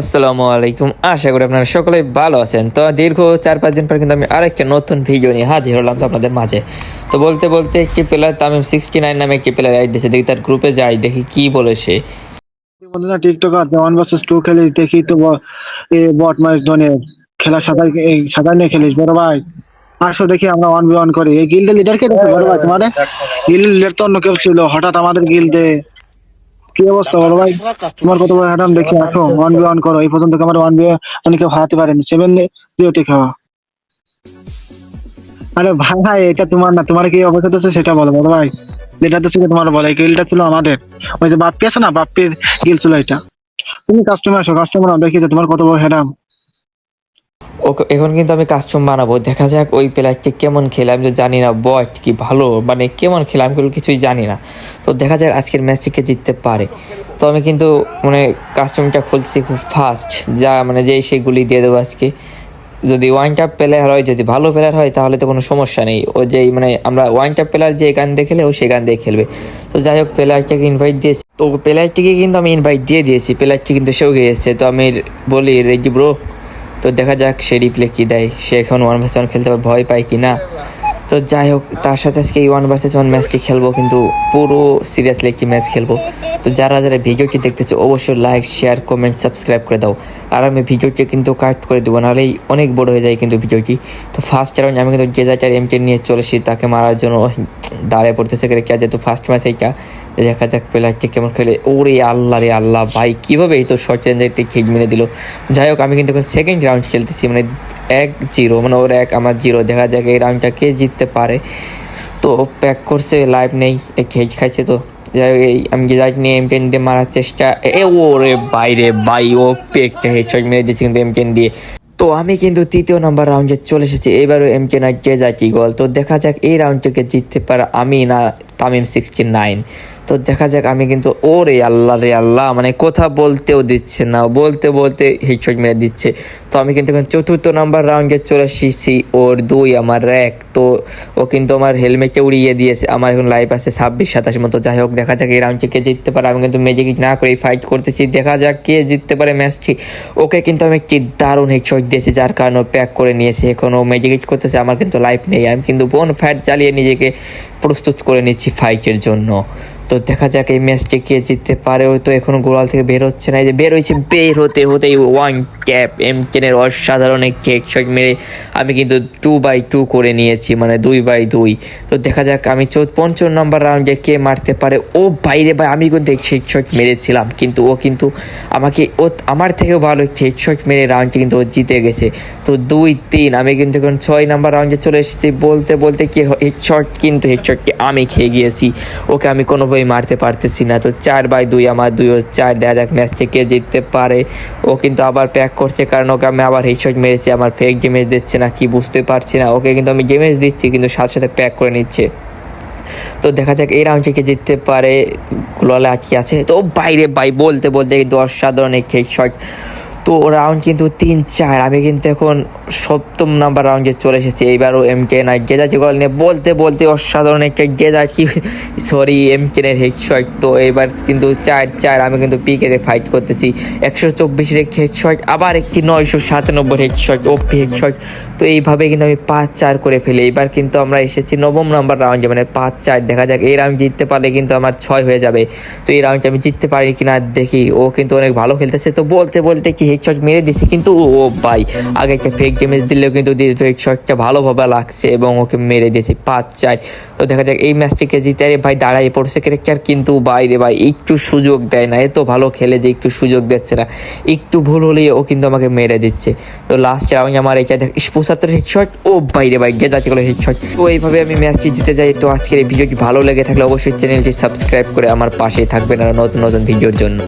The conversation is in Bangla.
আসসালামু আলাইকুম। আশা করি আপনারা সকলে ভালো আছেন। তো দীর্ঘ চার পাঁচ দিন পর কিন্তু আমি আরেকটা নতুন ভিডিও নিয়ে হাজির হলাম তো আপনাদের মাঝে। তো বলতে বলতে একটি প্লেয়ার তামিম সিক্সটি নাইন নামে একটি প্লেয়ার আইড দেখি তার গ্রুপে যাই, দেখি কি বলে সে। বন্ধুরা টিকটক আর ভার্সেস টু দেখি তো বট ধনে খেলা নিয়ে খেলিস। বড় ভাই, আসো দেখি আমরা ওয়ান বি ওয়ান করি। এই গিল্ডের লিডার কে দিয়েছে বড় ভাই, তোমাদের? গিল্ডের লিডার তো অন্য কেউ ছিল। হঠাৎ আমাদের গিল্ডে কি অবস্থা বলো ভাই? তোমার কত বড় হ্যাডাম দেখি আছো ওয়ান বি ওয়ান করো। এই পর্যন্ত আমার ওয়ান বি অনেকে হারাতে পারেনি। সেভেন খাওয়া। আরে ভাই এটা তোমার না, তোমার কি অবস্থা আছে সেটা বলো বলো ভাই। যেটা তো ছিল তোমার বলে গিলটা ছিল আমাদের। ওই যে বাপ্পি আছে না, বাপ্পির গিল ছিল এটা। তুমি কাস্টমার আসো কাস্টমার দেখি তোমার কত বড় ওকে এখন কিন্তু আমি কাস্টম বানাবো। দেখা যাক ওই প্লেয়ারটি কেমন খেলে, আমি তো জানি না বট কি ভালো? মানে কেমন খেলে, আমি কিছুই জানি না। তো দেখা যাক আজকের ম্যাচটিকে জিততে পারে। তো আমি কিন্তু মানে কাস্টমটা খুলছি খুব ফাস্ট যা মানে যেই সেগুলি দিয়ে দেবো আজকে। যদি ওয়ান টাপ প্লেয়ার হয়, যদি ভালো প্লেয়ার হয়, তাহলে তো কোনো সমস্যা নেই। ও যেই মানে আমরা ওয়ান টাপ প্লেয়ার যে গান দিয়ে খেলে, ও সে গান দিয়ে খেলবে। তো যাই হোক প্লেয়ারটাকে ইনভাইট দিয়েছি। তো প্লেয়ারটিকে কিন্তু আমি ইনভাইট দিয়ে দিয়েছি। প্লেয়ারটি কিন্তু সেও গিয়েছে। তো আমি বলি রেডি ব্রো তো দেখা যাক সে রিপ্লে কী দেয়। সে এখন ওয়ান ভার্সেস ওয়ান খেলতে ভয় পায় কি না। তো যাই হোক, তার সাথে আজকে এই ওয়ান ভার্সেস ওয়ান ম্যাচটি খেলব কিন্তু পুরো সিরিয়াসলি একটি ম্যাচ খেলব। তো যারা যারা ভিডিওটি দেখতেছে অবশ্যই লাইক শেয়ার কমেন্ট সাবস্ক্রাইব করে দাও। আর আমি ভিডিওটি কিন্তু কাট করে দেবো, নাহলেই অনেক বড় হয়ে যায় কিন্তু ভিডিওটি। তো ফার্স্ট রাউন্ড আমি কিন্তু ডেজার্টার এমকে নিয়ে চলেছি, তাকে মারার জন্য দাঁড়িয়ে পড়তেছে কে যেহেতু ফার্স্ট ম্যাচ এইটা দেখা যাক প্লেয়ারটি কেমন খেলে। ওরে আল্লাহ রে আল্লাহ, ভাই, কীভাবে এই তো শর্ট রেঞ্জারটি খেক মেরে দিল। যাই হোক, আমি কিন্তু এখন সেকেন্ড রাউন্ড খেলতেছি মানে এক জিরো মানে ওর এক, আমার জিরো দেখা যাক এই রাউন্ডটা কে জিততে পারে। তো প্যাক করছে লাইভ নেই খেজ খাইছে তো। যাই হোক, এই, আমি যে নিয়ে এমটেন দিয়ে মারার চেষ্টা। এ ওরে বাইরে বাই ও পেকটা হেডশট মেরে দিয়েছে কিন্তু এমটেন দিয়ে। তো আমি কিন্তু তৃতীয় নম্বর রাউন্ডে চলে এসেছি, এবারও এমকে না ডেজার্টি গোল তো দেখা যাক এই রাউন্ডটাকে জিততে পারে আমি না তামিম সিক্সটি নাইন তো দেখা যাক, আমি কিন্তু ও রে আল্লাহ রে আল্লাহ মানে কথা বলতেও দিচ্ছে না, বলতে বলতে হেডশট মেরে দিচ্ছে। তো আমি কিন্তু চতুর্থ নাম্বার রাউন্ডে চলে এসেছি, ওর দুই, আমার এক। তো ও কিন্তু আমার হেলমেটে উড়িয়ে দিয়েছে, আমার এখন লাইফ আছে ছাব্বিশ, সাতাশ মতো, যাই হোক, দেখা যাক এই রাউন্ডটি কে জিততে পারে। আমি কিন্তু ম্যাজিক না করে ফাইট করতেছি, দেখা যাক কে জিততে পারে ম্যাচটি ওকে কিন্তু আমি একটি দারুণ হেডশট দিয়েছি, যার কারণে প্যাক করে নিয়েছে, এখন ও ম্যাজিক করতেছে, আমার কিন্তু লাইফ নেই। আমি কিন্তু বোন ফ্যাট চালিয়ে নিজেকে প্রস্তুত করে নিচ্ছি ফাইটের জন্য। তো দেখা যাক এই ম্যাচটি কে জিততে পারে তো এখনও গোড়াল থেকে বের হচ্ছে না। এই যে বের হয়েছে, বের হতে, হতেই ওয়ান ক্যাপ এম টেনের অসাধারণ একটি হেডশট মেরে আমি কিন্তু টু বাই টু করে নিয়েছি মানে দুই বাই দুই। তো দেখা যাক, আমি চৌদ্দ পঞ্চম নম্বর রাউন্ডে কে মারতে পারে। ও বাইরে ভাই, আমি কিন্তু একটি হেডশট মেরেছিলাম, কিন্তু ও কিন্তু আমাকে, ও আমার থেকেও ভালো একটি হেডশট মেরে রাউন্ডটি কিন্তু ও জিতে গেছে। তো দুই, তিন, আমি কিন্তু এখন ছয় নাম্বার রাউন্ডে চলে এসেছি। বলতে বলতে কি হেডশট কিন্তু হেডশটটি আমি খেয়ে গিয়েছি। ওকে আমি কোনোভাবেই মারতে পারতেছি না। তো চার বাই দুই আমার দুই ও চার, দেখা যাক ম্যাচটি কে জিততে পারে। ও কিন্তু আবার প্যাক করছে কারণ ওকে আমি আবার হেডশট মেরেছি, আমার ফেক ড্যামেজ দিচ্ছে না, কি বুঝতে পারছি না। ওকে কিন্তু আমি ড্যামেজ দিচ্ছি, কিন্তু সাথে সাথে প্যাক করে নিচ্ছে। তো দেখা যাক এই রাউন্ড থেকে জিততে পারে। গ্লোয়ালে আটকে আছে? তো বাইরে বাই বলতে বলতে কিন্তু অসাধারণ একটি হেডশট তো রাউন্ড কিন্তু তিন চার, আমি কিন্তু এখন সপ্তম নাম্বার রাউন্ডে চলে এসেছি। এইবারও এম কে নাই গেজাজি গল নিয়ে বলতে বলতে অসাধারণ একটা গেজার কি সরি এম কেনের হেডশট তো এবার কিন্তু চার চার আমি কিন্তু পিকেতে ফাইট করতেছি। একশো চব্বিশের একটি হেডশট আবার একটি নয়শো সাতানব্বই হেডশট ওপি হেডশট তো এইভাবে কিন্তু আমি পাঁচ, চার করে ফেলি। এবার কিন্তু আমরা এসেছি নবম নাম্বার রাউন্ডে মানে পাঁচ, চার। দেখা যাক, এই রাউন্ড জিততে পারলে কিন্তু আমার ছয় হয়ে যাবে। তো এই রাউন্ডটা আমি জিততে পারি কি কিনা দেখি। ও কিন্তু অনেক ভালো খেলতেছে। তো বলতে বলতে কি হেডশট মেরে দিছি কিন্তু ও ভাই, আগে একটা ফেক ড্যামেজ দিলেও কিন্তু হেডশটটা ভালোভাবে লাগছে এবং ওকে মেরে দিয়েছে পাঁচ চার। তো দেখা যাক এই ম্যাচটিকে জিতে। ভাই, দাঁড়াই, পড়ছে ক্যারেক্টার কিন্তু বাইরে ভাই, একটু সুযোগ দেয় না। এত ভালো খেলে যে একটু সুযোগ দিচ্ছে না। একটু ভুল হলেই ও কিন্তু আমাকে মেরে দিচ্ছে। তো লাস্ট রাউন্ডে আমার এটা দেখ পঁচাত্তর হেডশট ও বাইরে ভাই গেজাতি করে হেডশট তো এইভাবে আমি ম্যাচটি জিতে যাই। তো আজকের এই ভিডিওটি ভালো লেগে থাকলে অবশ্যই চ্যানেলটি সাবস্ক্রাইব করে আমার পাশেই থাকবেন আর নতুন নতুন ভিডিওর জন্য।